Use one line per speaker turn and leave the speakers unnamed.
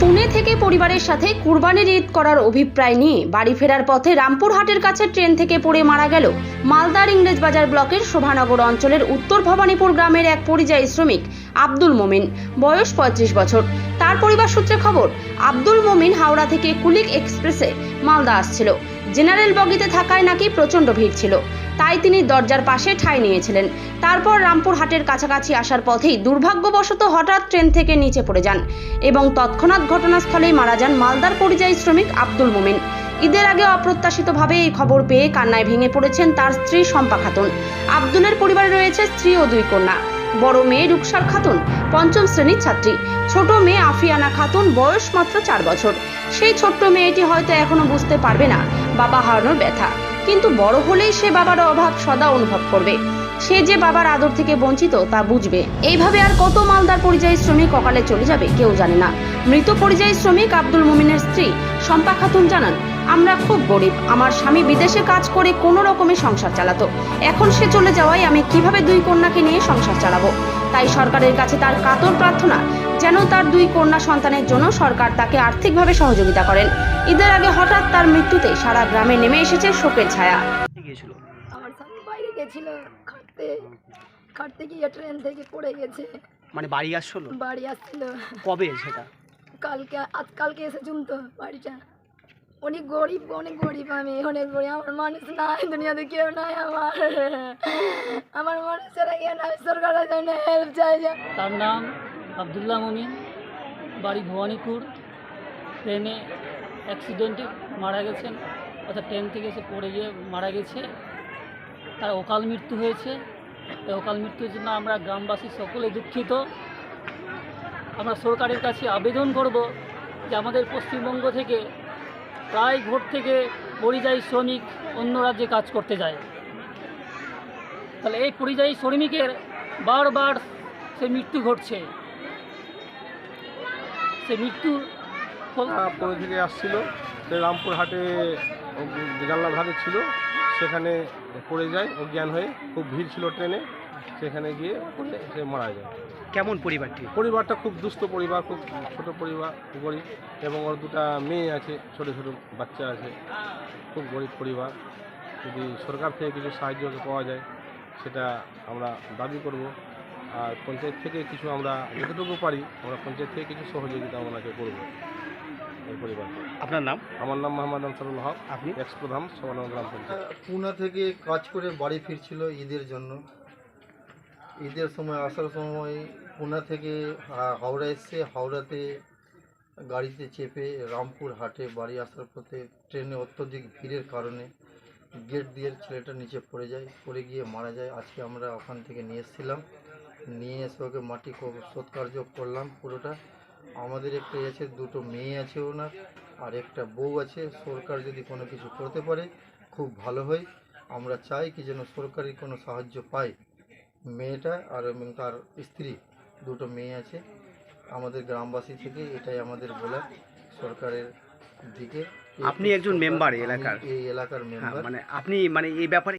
পুনে থেকে পরিবারের সাথে কুরবানির ঈদ করার অভিপ্রায় নিয়ে বাড়ি ফেরার পথে রামপুরহাটের কাছে ট্রেন থেকে পড়ে মারা গেল মালদার ইংরেজবাজার ব্লকের শোভানগর অঞ্চলের উত্তর ভবানীপুর গ্রামের এক পরিযায়ী শ্রমিক আব্দুল মোমিন। বয়স পঁয়ত্রিশ বছর। তার পরিবার সূত্রে খবর, আব্দুল মোমিন হাওড়া থেকে কুলিক এক্সপ্রেসে মালদা আসছিল। জেনারেল বগিতে থাকায় নাকি প্রচণ্ড ভিড় ছিল। তাই তিনি দরজার পাশে ঠাঁই নিয়েছিলেন। তারপর রামপুরহাটের কাছাকাছি আসার পথেই দুর্ভাগ্যবশত হঠাৎ ট্রেন থেকে নিচে পড়ে যান এবং তৎক্ষণাৎ ঘটনাস্থলেই মারা যান মালদার পরিযায়ী শ্রমিক আব্দুল মোমিন। ঈদের আগে অপ্রত্যাশিতভাবে এই খবর পেয়ে কান্নায় ভেঙে পড়েছেন তার স্ত্রী শম্পা খাতুন। আব্দুলের পরিবারে রয়েছে স্ত্রী ও দুই কন্যা। বড় মেয়ে রুকসার খাতুন, পঞ্চম শ্রেণির ছাত্রী। ছোট মেয়ে আফিয়ানা খাতুন, বয়স মাত্র চার বছর। সেই ছোট্ট মেয়েটি হয়তো এখনও বুঝতে পারবে না, বাবা হারানোর ব্যথা। কিন্তু বড় হলেই সে বাবার অভাব সদা অনুভব করবে। সে যে বাবার আদর থেকে বঞ্চিত, তা বুঝবে। এইভাবে আর কত মালদার পরিযায়ী শ্রমিক অকালে চলে যাবে, কেউ জানে না। মৃত পরিযায়ী শ্রমিক আব্দুল মুমিনের স্ত্রী, শম্পা খাতুন জানান আমরা খুব গরিব। আমার স্বামী বিদেশে কাজ করে কোনো রকমে সংসার চালাতো। এখন সে চলে যাওয়ায় আমি কীভাবে দুই কন্যাকে নিয়ে সংসার চালাবো? তাই সরকারের কাছে তার কাতর প্রার্থনা যেন তার দুই কন্যা সন্তানের জন্য সরকার তাকে আর্থিকভাবে সহযোগিতা করেন। ঈদের আগে হঠাৎ তার মৃত্যুতে সারা গ্রামে নেমে এসেছে শোকের ছায়া।
আমার স্বামী বাইরে গেছিল খাটতে খাটতে গিয়ে ট্রেন থেকে পড়ে গেছে।
মানে বাড়ি আসছিল?
বাড়ি আসছিল।
কবে সেটা?
কালকে আজ কালকে এসেছুন তো বাড়িটা। অনেক গরিব অনেক গরিব আমি, অনেক গরিব। আমার মানুষ নাই দুনিয়াতে কেউ নাই আমার। আমার মানুষেরা ইয়ে নাই। সরকারের জন্য হেল্প চাই
তার নাম আবদুল্লাহ মমিন, বাড়ি ভবানীপুর। ট্রেনে অ্যাক্সিডেন্টে মারা গেছেন, অর্থাৎ ট্রেন থেকে এসে পড়ে গিয়ে মারা গেছে। তার অকাল মৃত্যু হয়েছে। এই অকাল মৃত্যুর জন্য আমরা গ্রামবাসী সকলে দুঃখিত। আমরা সরকারের কাছে আবেদন করব যে আমাদের পশ্চিমবঙ্গ থেকে প্রায় ভোট থেকে পরিযায়ী শ্রমিক অন্য রাজ্যে কাজ করতে যায়। তাহলে এই পরিযায়ী শ্রমিকের বারবার সে মৃত্যু ঘটছে। সে মৃত্যু
আহ, থেকে আসছিল সে রামপুর হাটে জানলা ধারে ছিল। সেখানে পড়ে যায় অজ্ঞান হয়ে। খুব ভিড় ছিল ট্রেনে। সেখানে গিয়ে পড়ে সে মারা যায়।
কেমন পরিবারটি?
পরিবারটা খুব দুস্থ পরিবার খুব ছোট পরিবার গরিব এবং ওর দুটা মেয়ে আছে ছোট ছোট বাচ্চা আছে। খুব গরিব পরিবার। যদি সরকার থেকে কিছু সাহায্য পাওয়া যায় সেটা আমরা দাবি করব। আর পঞ্চায়েত থেকে কিছু আমরা যতটুকু পারি আমরা পঞ্চায়েত থেকে কিছু সহযোগিতা ওনাকে করব। এই পরিবারকে
আপনার নাম?
আমার নাম মোহাম্মদ আনসারুল হক।
আপনি?
এক্স প্রধান গ্রাম পঞ্চায়েত।
পুনা থেকে কাজ করে বাড়ি ফিরছিল ঈদের জন্য। ঈদের সময় আসার সময় পুনা থেকে হাওড়া এসছে হাওড়াতে গাড়িতে চেপে রামপুর হাটে বাড়ি আসার পথে ট্রেনে অত্যধিক ভিড়ের কারণে গেট দিয়ে ছেলেটা নিচে পড়ে যায় পড়ে গিয়ে মারা যায়। আজকে আমরা ওখান থেকে নিয়ে এসেছিলাম। নিয়ে এসে ওকে মাটি সৎকার্য করলাম পুরোটা। আমাদের একটা আছে দুটো মেয়ে আছে ওনার আর একটা বউ আছে। সরকার যদি কোনো কিছু করতে পারে খুব ভালো হয়। আমরা চাই কি যেন সরকারি কোনো সাহায্য পাই মেয়েটা আর এবং তার স্ত্রী দুটো মেয়ে আছে। আমাদের গ্রামবাসী থেকে এটাই আমাদের বলা সরকারের দিকে।
আপনি একজন
মেম্বার
এলাকার?
এই এলাকার
হ্যাঁ
মেম্বার
মানে আপনি মানে এই ব্যাপারে